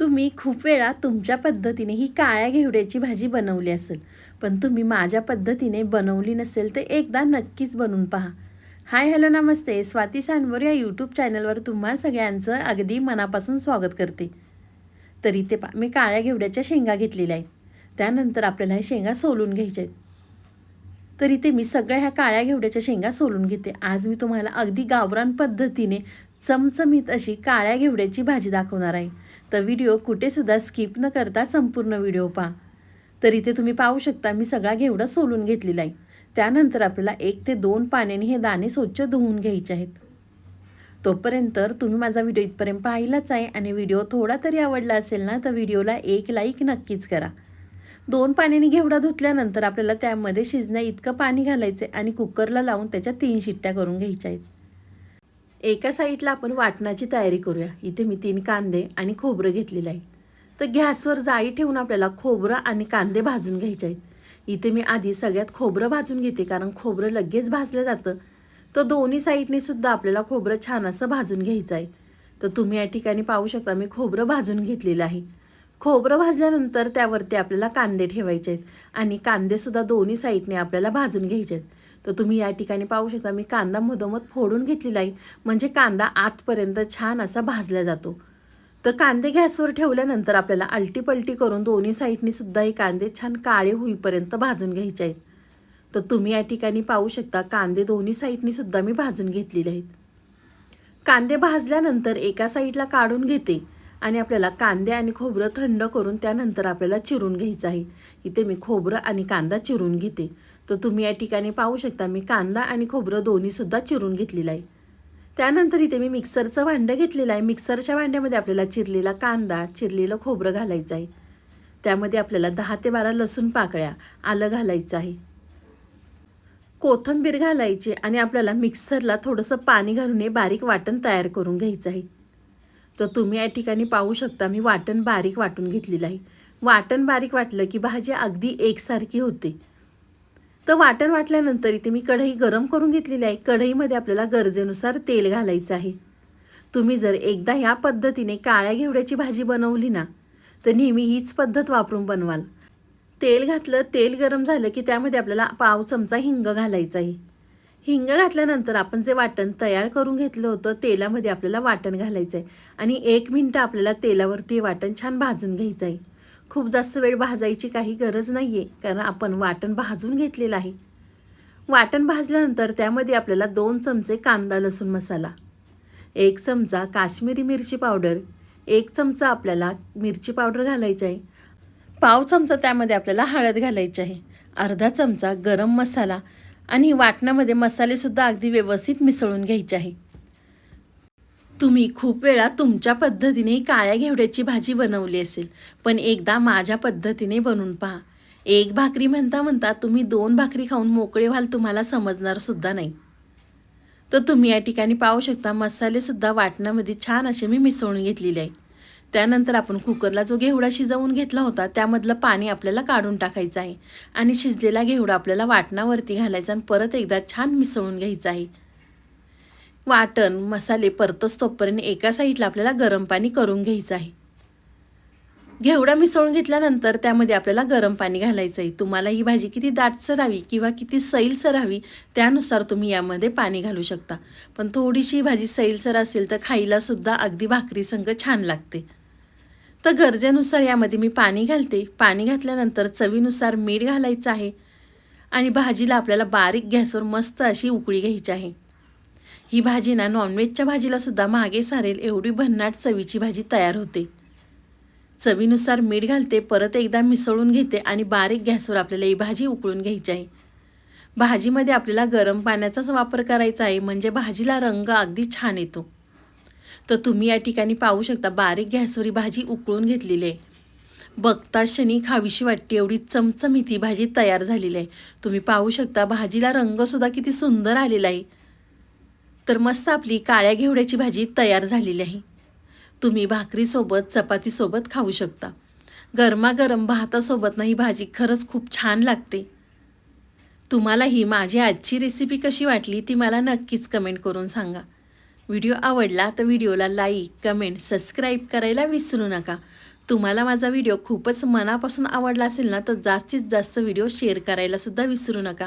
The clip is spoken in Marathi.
तुम्ही खूप वेळा तुमच्या पद्धतीने ही काळ्या घेवड्याची भाजी बनवली असेल. पण तुम्ही माझ्या पद्धतीने बनवली नसेल तर एकदा नक्कीच बनवून पहा. हाय हॅलो नमस्ते. स्वाती सांडवर या यूट्यूब चॅनलवर तुम्हा सगळ्यांचं अगदी मनापासून स्वागत करते. तर इथे पा मी काळ्या घेवड्याच्या शेंगा घेतलेल्या आहेत. त्यानंतर आपल्याला ह्या शेंगा सोलून घ्यायच्या आहेत. तर इथे मी सगळ्या ह्या काळ्या घेवड्याच्या शेंगा सोलून घेते. आज मी तुम्हाला अगदी गावरान पद्धतीने चमचमीत अशी काळ्या घेवड्याची भाजी दाखवणार आहे. तर व्हिडिओ कुठेसुद्धा स्किप न करता संपूर्ण व्हिडिओ पहा. तर इथे तुम्ही पाहू शकता मी सगळा घेवडा सोलून घेतलेला आहे. त्यानंतर आपल्याला एक ते दोन पाण्याने हे दाणे स्वच्छ धुवून घ्यायचे आहेत. तोपर्यंत तुम्ही माझा व्हिडिओ इथपर्यंत पाहिलाच आहे आणि व्हिडिओ थोडा तरी आवडला असेल ना तर व्हिडिओला एक लाईक नक्कीच करा. दोन पाण्याने घेवडा धुतल्यानंतर आपल्याला त्यामध्ये शिजण्या इतकं पाणी घालायचं आहे आणि कुकरला लावून त्याच्या तीन शिट्ट्या करून घ्यायच्या आहेत. एका साईडला आपण वाटणाची तयारी करूया. इथे मी तीन कांदे आणि खोबरं घेतलेलं आहे. तर गॅसवर जाळी ठेवून आपल्याला खोबरं आणि कांदे भाजून घ्यायचे आहेत. इथे मी आधी सगळ्यात खोबरं भाजून घेते कारण खोबरं लगेच भाजलं जातं. तर दोन्ही साईडने सुद्धा आपल्याला खोबरं छान असं भाजून घ्यायचं आहे. तर तुम्ही या ठिकाणी पाहू शकता मी खोबरं भाजून घेतलेलं आहे. खोबरं भाजल्यानंतर त्यावरती आपल्याला कांदे ठेवायचे आहेत. आणि कांदेसुद्धा दोन्ही साईडने आपल्याला भाजून घ्यायचे आहेत. तर तुम्ही या ठिकाणी पाहू शकता मी कांदा मधोमध फोडून घेतलेला आहे. म्हणजे कांदा आतपर्यंत छान असा भाजला जातो. तर कांदे गॅसवर ठेवल्यानंतर आपल्याला आलटी करून दोन्ही साईडनी सुद्धा हे कांदे छान काळे होईपर्यंत भाजून घ्यायचे आहेत. तर तुम्ही या ठिकाणी पाहू शकता कांदे दोन्ही साईडनी सुद्धा मी भाजून घेतलेले आहेत. कांदे भाजल्यानंतर एका साईडला काढून घेते आणि आपल्याला कांदे आणि खोबरं थंड करून त्यानंतर आपल्याला चिरून घ्यायचं आहे. इथे मी खोबरं आणि कांदा चिरून घेते. तर तुम्ही या ठिकाणी पाहू शकता मी कांदा आणि खोबरं दोन्हीसुद्धा चिरून घेतलेलं आहे. त्यानंतर इथे मी मिक्सरचं भांडं घेतलेलं आहे. मिक्सरच्या भांड्यामध्ये आपल्याला चिरलेला कांदा चिरलेलं खोबरं घालायचं आहे. त्यामध्ये आपल्याला दहा ते बारा लसूण पाकळ्या आलं घालायचं आहे. कोथंबीर घालायची आणि आपल्याला मिक्सरला थोडंसं पाणी घालून हे बारीक वाटण तयार करून घ्यायचं आहे. तर तुम्ही या ठिकाणी पाहू शकता मी वाटण बारीक वाटून घेतलेलं आहे. वाटण बारीक वाटलं की भाजी अगदी एकसारखी होते. तर वाटण वाटल्यानंतर इथे मी कढई गरम करून घेतलेली आहे. कढईमध्ये आपल्याला गरजेनुसार तेल घालायचं आहे. तुम्ही जर एकदा ह्या पद्धतीने काळ्या घेवड्याची भाजी बनवली ना तर नेहमी हीच पद्धत वापरून बनवाल. तेल घातलं तेल गरम झालं की त्यामध्ये आपल्याला पाव चमचा हिंग घालायचा आहे. हिंग घातल्यानंतर आपण जे वाटण तयार करून घेतलं होतं तेलामध्ये आपल्याला वाटण घालायचं आहे. आणि एक मिनटं आपल्याला तेलावरती वाटण छान भाजून घ्यायचं आहे. खूप जास्त वेळ भाजायची काही गरज नाही आहे कारण आपण वाटण भाजून घेतलेलं आहे. वाटण भाजल्यानंतर त्यामध्ये आपल्याला दोन चमचे कांदा लसूण मसाला एक चमचा काश्मीरी मिरची पावडर एक चमचा आपल्याला मिरची पावडर घालायची आहे. पाव चमचा त्यामध्ये आपल्याला हळद घालायची आहे अर्धा चमचा गरम मसाला आणि वाटणामध्ये मसालेसुद्धा अगदी व्यवस्थित मिसळून घ्यायचे आहे. तुम्ही खूप वेळा तुमच्या पद्धतीने काळ्या घेवड्याची भाजी बनवली असेल पण एकदा माझ्या पद्धतीने बनवून पहा. एक भाकरी म्हणता म्हणता तुम्ही दोन भाकरी खाऊन मोकळे व्हाल तुम्हाला समजणारसुद्धा नाही. तर तुम्ही या ठिकाणी पाहू शकता मसालेसुद्धा वाटणामध्ये छान असे मी मिसळून घेतलेले आहे. त्यानंतर आपण कुकरला जो घेवडा शिजवून घेतला होता त्यामधलं पाणी आपल्याला काढून टाकायचं आहे आणि शिजलेला घेवडा आपल्याला वाटणावरती घालायचा आणि परत एकदा छान मिसळून घ्यायचा आहे. वाटण मसाले परतच तोपर्यंत एका साईडला आपल्याला गरम पाणी करून घ्यायचं आहे. घेवडा मिसळून घेतल्यानंतर त्यामध्ये आपल्याला गरम पाणी घालायचं आहे. तुम्हाला ही भाजी किती दाटसर हवी किंवा किती सैलसर हवी त्यानुसार तुम्ही यामध्ये पाणी घालू शकता. पण थोडीशी भाजी सैलसर असेल तर खायलासुद्धा अगदी भाकरी संग छान लागते. तर गरजेनुसार यामध्ये मी पाणी घालते. पाणी घातल्यानंतर चवीनुसार मीठ घालायचं आहे आणि भाजीला आपल्याला बारीक गॅसवर मस्त अशी उकळी घ्यायची आहे. ही भाजी ना नॉनव्हेजच्या भाजीला सुद्धा मागे सारेल एवढी भन्नाट चवीची भाजी तयार होते. चवीनुसार मीठ घालते परत एकदा मिसळून घेते आणि बारीक गॅसवर आपल्याला ही भाजी उकळून घ्यायची आहे. भाजीमध्ये आपल्याला गरम पाण्याचाच वापर करायचा आहे म्हणजे भाजीला रंग अगदी छान येतो. तर तुम्ही या ठिकाणी पाहू शकता बारीक गॅसवर ही भाजी उकळून घेतलेली आहे. बघता शनी खावीशी वाटते एवढी चमचमीत ही भाजी तयार झालेली आहे. तुम्ही पाहू शकता भाजीला रंगसुद्धा किती सुंदर आलेला आहे. तर मस्त आपली काळ्या घेवड्याची भाजी तयार झालेली आहे. तुम्ही भाकरीसोबत चपातीसोबत खाऊ शकता. गरमागरम भातासोबत ना ही भाजी खरंच खूप छान लागते. तुम्हाला ही माझी आजची रेसिपी कशी वाटली ती मला नक्कीच कमेंट करून सांगा. व्हिडिओ आवडला तर व्हिडिओला लाईक कमेंट सबस्क्राईब करायला विसरू नका. तुम्हाला माझा व्हिडिओ खूपच मनापासून आवडला असेल ना तर जास्तीत जास्त व्हिडिओ शेअर करायलासुद्धा विसरू नका.